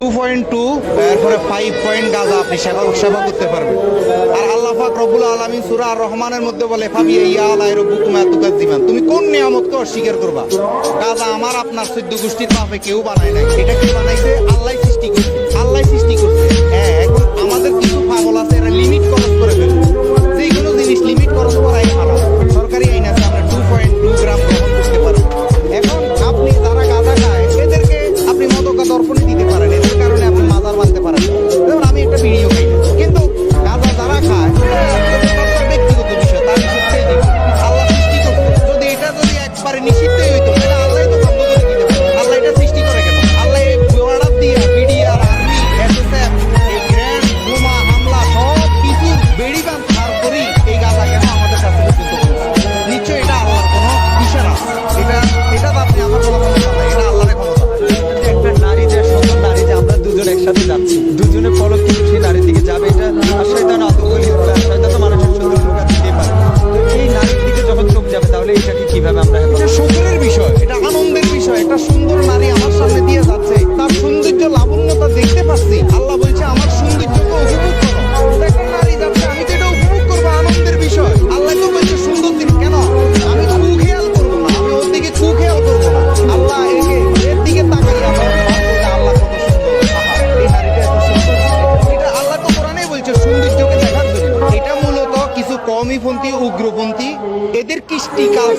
Two point two, এরপরে five point গাজা, আপনি সেবা সেবা করতে পারবেন। আর আল্লাহ পাক রব্বুল আলামিন সুরা আর রহমানের মধ্যে বলে ফাবি ইয়া আলাই রব্বুকুম আতুকাজ্জিমান তুমি কোন নিয়ামতকে অস্বীকার করবা? গাজা আমার, আপনার চোদ্দ গোষ্ঠীর পাপে কেউ বানায় নাই। এটা কে বানাইছে? আল্লাহ সৃষ্টি করছে। আল্লাহ সৃষ্টি করছে। হ্যাঁ এখন আমাদের কিছু পাগল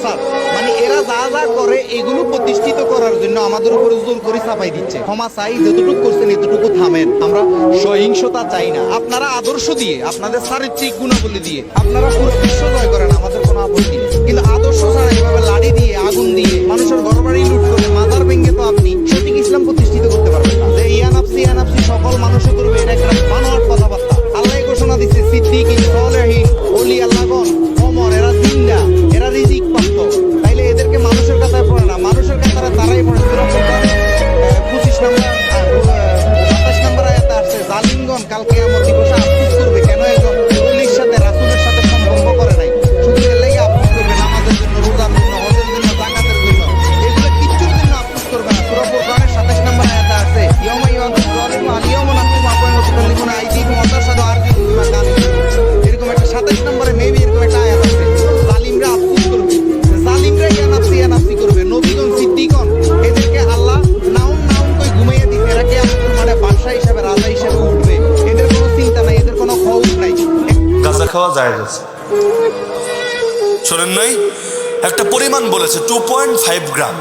কালচার মানে এরা যা যা করে, এগুলো প্রতিষ্ঠিত করার জন্য আমাদের উপরে জোর করে চাপাই দিচ্ছে। ক্ষমা চাই, যতটুকু করছেন এতটুকু থামেন। আমরা সহিংসতা চাই না। আপনারা আদর্শ দিয়ে, আপনাদের চারিত্রিক গুণাবলী দিয়ে, আপনারা পুরো বিশ্ব জয় করেন, আমাদের কোনো আপত্তি নেই। কিন্তু আদর্শ ছাড়া এভাবে লাড়ি দিয়ে, আগুন দিয়ে, মানুষের ঘর বাড়ি লুট করে, মাজার ভেঙে তো আপনি সঠিক ইসলাম প্রতিষ্ঠিত করতে পারবেন না। যে ইয়ানাপসি ইয়ানাপসি সকল মানুষে করবে খাওয়া যায় আছে। শোনেন নাই? একটা পরিমাণ বলেছে টু পয়েন্ট ফাইভ গ্রাম।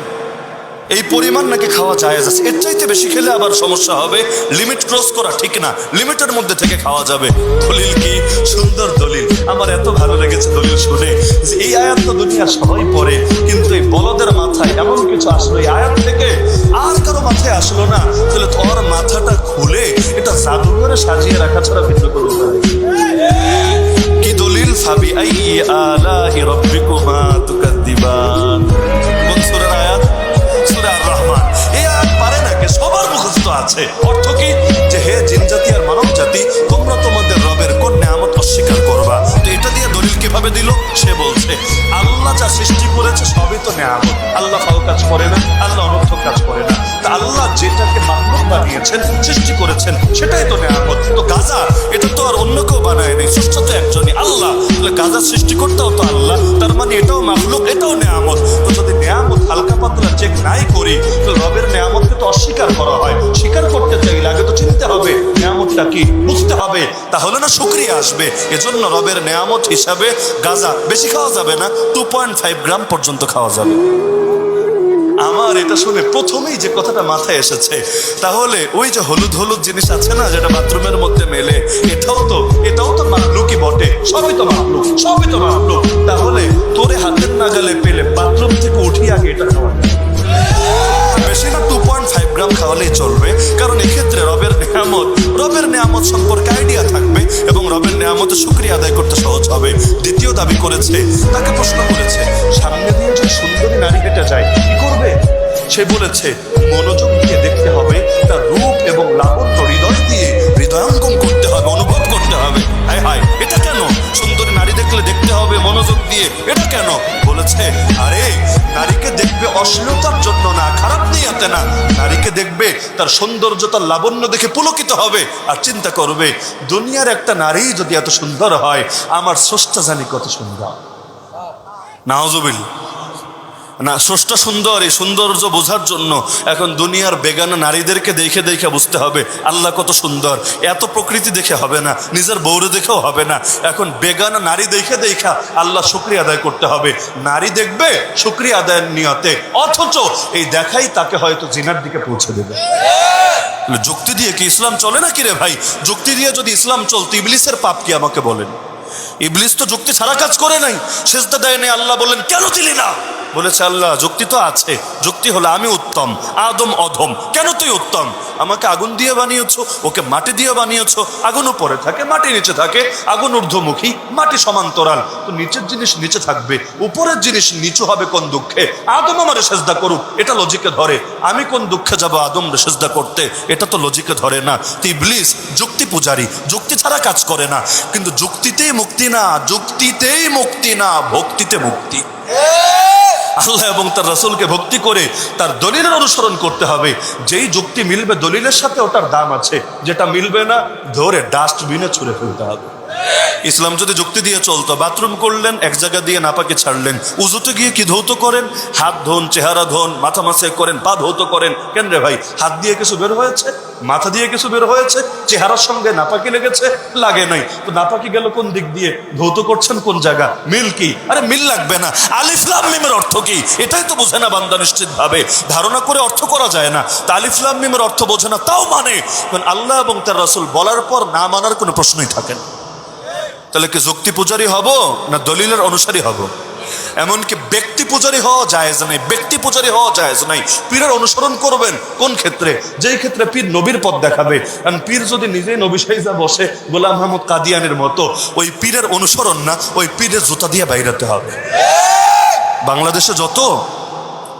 এই পরিমাণ নাকি খাওয়া যায় আছে। এর চাইতে বেশি খেলে আবার সমস্যা হবে। লিমিট ক্রস করা ঠিক না। লিমিটের মধ্যে থেকে খাওয়া যাবে। দলিল কি? সুন্দর দলিল। আমার এত ভালো লেগেছে দলিল শুনে যে এই আয়াত তো দুনিয়া সবাই পড়ে, কিন্তু এই বলদের মাথায় এমন কিছু আসলো। এই আয়াত থেকে আর কারও মাথায় আসলো না। তাহলে তোর মাথাটা খুলে এটা জাদুঘরে সাজিয়ে রাখা ছাড়া ভিন্ন উপায় আই আলাহি রাব্বিকুমা তুকাদ্দিবান কোন সূরার আয়াত, সূরা আর রহমান আয়াত পারে না কে? সবার মুখস্থ আছে। অর্থ কি? যে হে জিন জাতি আর মানব জাতি তোমরা তোমাদের কীভাবে দিল, সে বলছে, আল্লাহ যা সৃষ্টি করেছে সবই তো নিয়ামত। আল্লাহ ফাও কাজ করে না, আল্লাহ অনর্থক কাজ করে না। তা আল্লাহ যেটাকে মাহমুদ বানিয়েছেন, সৃষ্টি করেছেন, সেটাই তো নেয়ামত। তো গাজা, এটা তো আর অন্য কেউ বানায় নেই, সৃষ্ট তো একজনই, আল্লাহ। তাহলে গাজা সৃষ্টি করতেও তো আল্লাহ, তার মানে এটাও মাহলুক, এটাও নেয়ামত। তো যদি নেয়ামত হালকা পাতলা চেক নাই করি তো রবের নেয়ামতকে তো অস্বীকার করা হয়। স্বীকার করতে আগে তো চিনতে হবে, নেয়ামতটা কি, বুঝতে হবে। তাহলে না শুক্রিয়া আসবে। এজন্য রবের নেয়ামত হিসাবে গাজা বেশি খাওয়া যাবে না টু পয়েন্ট ফাইভ গ্রাম পর্যন্ত খাওয়া যাবে। আমার এটা শুনে প্রথমেই যে কথাটা মাথায় এসেছে, তাহলে ওই যে হলুদ হলুদ জিনিস আছে না, যেটা বাথরুমের মধ্যে মেলে, এটাও তো এটাও তো মাহলুকই বটে। সবই তো মাহলুক সবই তো মাহলুক তাহলে তোরে হাতের নাগালে পেলে বাথরুম থেকে উঠিয়ে আগে এটা খাওয়া বেশি টু পয়েন্ট ফাইভ গ্রাম খাওয়ালেই চলবে। কারণ এক্ষেত্রে রবের নেয়ামত রবের নেয়ামত সম্পর্কে আইডিয়া থাকবে এবং রবের নেয়ামতের শুক্রিয়া আদায় করতে সহজ হবে। দ্বিতীয় দাবি করেছে, তাকে প্রশ্ন করেছে, সামনে দিয়ে যে সুন্দরী নারী হেঁটে যায়, কি করবে? সে বলেছে, মনোযোগ দিয়ে দেখতে হবে, তার রূপ এবং লাবণ্য হৃদয় দিয়ে হৃদয়াঙ্কন করতে হবে, অনুভব করতে হবে। হায় হায়, এটা কেন? সুন্দরী নারী দেখলে দেখতে হবে মনোযোগ দিয়ে, এটা কেন? বলেছে, আরে, নারীকে দেখবে অশ্লীলতার জন্য না। নারীকে দেখবে, তার সৌন্দর্য, তার লাবণ্য দেখে পুলকিত হবে আর চিন্তা করবে, দুনিয়ার একটা নারী যদি এত সুন্দর হয়, আমার স্রষ্টা জানি কত সুন্দর। নাওজবিল না, স্রষ্টা সুন্দর, এই সৌন্দর্য বোঝার জন্য এখন দুনিয়ার বেগানা নারীদেরকে দেখে দেখে বুঝতে হবে, আল্লাহ কত সুন্দর। এত প্রকৃতি দেখে হবে না, নিজের বউরে দেখেও হবে না। এখন বেগানা নারী দেখে দেখা, আল্লাহ শুক্রিয়া আদায় করতে হবে। নারী দেখবে শুক্রিয়া আদায়ের নিয়তে, অথচ এই দেখাই তাকে হয়তো জিনার দিকে পৌঁছে দেবে। যুক্তি দিয়ে কি ইসলাম চলে না কি রে ভাই? যুক্তি দিয়ে যদি ইসলাম চলতো, ইবলিসের পাপ কি আমাকে বলেন? ইবলিস তো যুক্তি ছাড়া কাজ করে নাই। সেজদা দেয় আল্লাহ বলেন কেন দিলি না? বলেছে আল্লাহ, যুক্তি তো আছে। যুক্তি হলো আমি উত্তম, আদম অধম। কেন তুই উত্তম? আমাকে আগুন দিয়ে বানিয়েছ, ওকে মাটি দিয়ে বানিয়েছো আগুন উপরে থাকে, মাটি নিচে থাকে, আগুন ঊর্ধ্বমুখী, মাটি সমান্তরাল। তো নিচের জিনিস নিচে থাকবে, উপরের জিনিস নিচু হবে কোন দুঃখে? আদম আমার সেজদা করুক, এটা লজিকে ধরে। আমি কোন দুঃখে যাব আদম সেজদা করতে? এটা তো লজিকে ধরে না। তুই ইবলিস, যুক্তি পূজারী, যুক্তি ছাড়া কাজ করে না। কিন্তু যুক্তিতেই মুক্তি না, যুক্তিতেই মুক্তি না, ভক্তিতে মুক্তি। আল্লাহ এবং তার রসুলকে ভক্তি করে তার দলিলের অনুসরণ করতে হবে। যেই যুক্তি মিলবে দলিলের সাথে ওটার দাম আছে। যেটা মিলবে না, ধরে ডাস্টবিনে ছুঁড়ে ফেলতে হবে। ইসলাম যদি যুক্তি দিয়ে চলতো, বাথরুম করলেন, এক জায়গা দিয়ে নাপাকে ছাড়লেন, উজুতে গিয়ে কি ধৌত করেন? হাত ধোন, চেহারা ধোন, মাথা মাসে করেন, পা ধৌত করেন। কেন রে ভাই, হাত দিয়ে কিছু বের হয়েছে? মাথা দিয়ে কিছু বের হয়েছে? চেহারার সঙ্গে নাপাকি লেগেছে? লাগে নাই। তো নাপাকি গেল কোন দিক দিয়ে? ধৌত করছেন কোন জায়গা? মিল কি? আরে মিল লাগবে না। আলিফলাম মিমের অর্থ কি? এটাই তো বোঝে না বান্দা নিশ্চিত ভাবে ধারণা করে অর্থ করা যায় না। তা আলিফলাম মিমের অর্থ বোঝে না, তাও মানে। আল্লাহ এবং তার রাসূল বলার পর না মানার কোনো প্রশ্নই থাকে না। তাহলে কি যুক্তি পূজারী হব না দলিলের অনুসারী হব? এমনকি ব্যক্তি পূজারী হওয়া জায়েজ নাই, ব্যক্তি পূজারী হওয়া জায়েজ নাই। পীরের অনুসরণ করবেন কোন ক্ষেত্রে? যেই ক্ষেত্রে পীর নবীর পথ দেখাবে। কারণ পীর যদি নিজেই নবী সাইজা বসে গোলাম মাহমুদ কাদিয়ানের মতো, ওই পীরের অনুসরণ না, ওই পীরের জুতা দিয়ে বাইরাতে হবে। বাংলাদেশে যত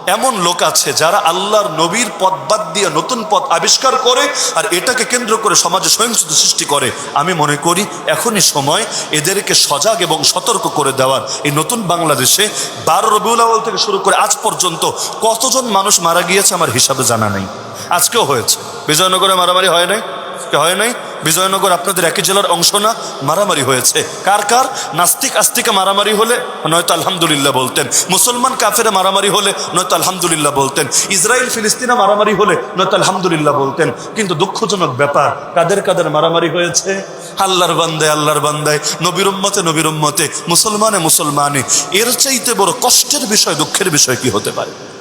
এমন লোক আছে যারা আল্লাহর নবীর পথ বাদ দিয়ে নতুন পথ আবিষ্কার করে আর এটাকে কেন্দ্র করে সমাজে সহিংসতা সৃষ্টি করে। আমি মনে করি এখনই সময় এদেরকে সজাগ এবং সতর্ক করে দেওয়ার। এই নতুন বাংলাদেশে বারো রবিউল আউয়াল থেকে শুরু করে আজ পর্যন্ত কতজন মানুষ মারা গিয়েছে আমার হিসাবে জানা নেই। আজকেও হয়েছে। বিজয়নগরে মারামারি হয় নাই? কি হয় নাই। বিজয়নগর আপনাদের একই জেলার অংশ না, মারামারি হয়েছে। কার কার? নাস্তিক, আস্তিকে মারামারি হলে নয়তো আলহামদুলিল্লাহ বলতেন। মুসলমান কাফেরে মারামারি হলে নয়তো আলহামদুলিল্লাহ বলতেন। ইসরায়েল, ফিলিস্তিনা মারামারি হলে নয়তো আলহামদুলিল্লাহ বলতেন। কিন্তু দুঃখজনক ব্যাপার, কাদের কাদের মারামারি হয়েছে? আল্লাহর বান্দায় আল্লাহর বান্দায়, নবীর উম্মতে নবীর উম্মতে, মুসলমানে মুসলমানে। এর চাইতে বড় কষ্টের বিষয়, দুঃখের বিষয় কি হতে পারে?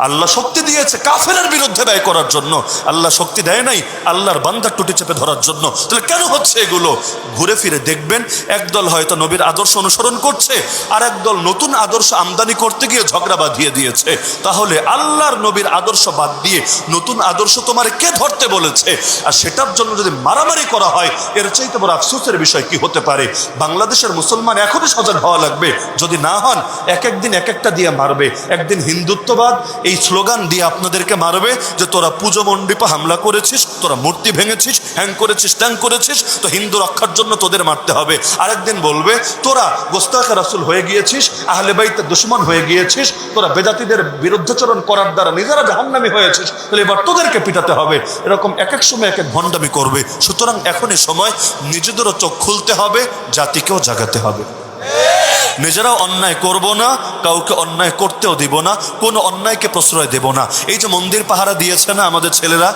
আল্লাহ শক্তি দিয়েছে কাফেরের বিরুদ্ধে ব্যয় করার জন্য। আল্লাহ শক্তি দেয় নাই, আল্লাহর বান্দার টুটি চেপে ধরার জন্য। তাহলে কেন হচ্ছে এগুলো? ঘুরে ফিরে দেখবেন, একদল হয়তো নবীর আদর্শ অনুসরণ করছে আর একদল নতুন আদর্শ আমদানি করতে গিয়ে ঝগড়া বাঁধিয়ে দিয়েছে। তাহলে আল্লাহর নবীর আদর্শ বাদ দিয়ে নতুন আদর্শ তোমার কে ধরতে বলেছে? আর সেটার জন্য যদি মারামারি করা হয়, এর চাইতে বড় আফসোসের বিষয় কি হতে পারে? বাংলাদেশের মুসলমান এখনই সজাগ হওয়া লাগবে। যদি না হন, এক একদিন এক একটা দিয়ে মারবে। একদিন হিন্দুত্ববাদ এই স্লোগান দিয়ে আপনাদেরকে মারবে যে তোরা পুজো মণ্ডপে হামলা করেছিস, তোরা মূর্তি ভেঙেছিস, হ্যাং করেছিস, ট্যাং করেছিস, তো হিন্দু রক্ষার জন্য তোদের মারতে হবে। আরেকদিন বলবে, তোরা গোস্তাখা রাসুল হয়ে গিয়েছিস, আহলে বাইতের দুশ্মন হয়ে গিয়েছিস, তোরা বেদাতিদের বিরুদ্ধাচরণ করার দ্বারা নিজেরা জাহান্নামি হয়েছিস, তাহলে এবার তোদেরকে পিটাতে হবে। এরকম এক এক সময় এক এক ভণ্ডামি করবে। সুতরাং এখনই সময়, নিজেদেরও চোখ খুলতে হবে, জাতিকেও জাগাতে হবে। নিজেরাও অন্যায় করব না, কাউকে অন্যায় করতেও দিব না, কোনো অন্যায়কে প্রশ্রয় দেব না। এই যে মন্দির পাহারা দিয়েছে না আমাদের ছেলেরা?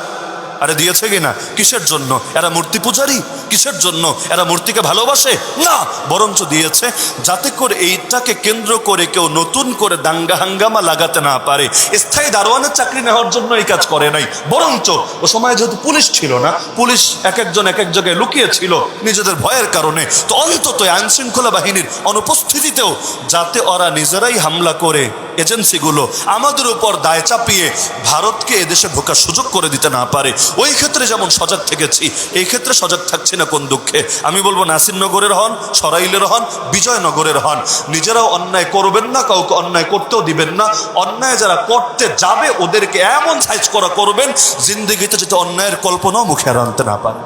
আরে দিয়েছে কি না কিসের জন্য? এরা মূর্তি পূজারি? কিসের জন্য? এরা মূর্তিকে ভালোবাসে? না, বরঞ্চ দিয়েছে যাতে করে এইটাকে কেন্দ্র করে কেউ নতুন করে দাঙ্গা হাঙ্গামা লাগাতে না পারে। স্থায়ী দারোয়ানের চাকরি নেওয়ার জন্য এই কাজ করে নাই। বরঞ্চ, ও সময় যেহেতু পুলিশ ছিল না, পুলিশ এক একজন এক এক জায়গায় লুকিয়ে ছিল নিজেদের ভয়ের কারণে, তো অন্তত আইন শৃঙ্খলা বাহিনীর অনুপস্থিতিতেও যাতে ওরা নিজেরাই হামলা করে এজেন্সিগুলো, আমাদের উপর দায় চাপিয়ে ভারতকে এদেশে ঢোকার সুযোগ করে দিতে না পারে। ওই ক্ষেত্রে যেমন সজাগ থেকেছি, এই ক্ষেত্রে সজাগ থাকছি না কোন দুঃখে। আমি বলব নাসিরনগরের হন, সরাইলের হন, বিজয়নগরের হন। নিজেরাও অন্যায় করবেন না, কাউকে অন্যায় করতেও দিবেন না। অন্যায় যারা করতে যাবে, ওদেরকে এমন সাইজ করা করবেন, জিন্দিগিতে যাতে অন্যায়ের কল্পনাও মুখে আনতে না পারে।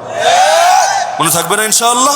মনে থাকবে না ইনশাআল্লাহ?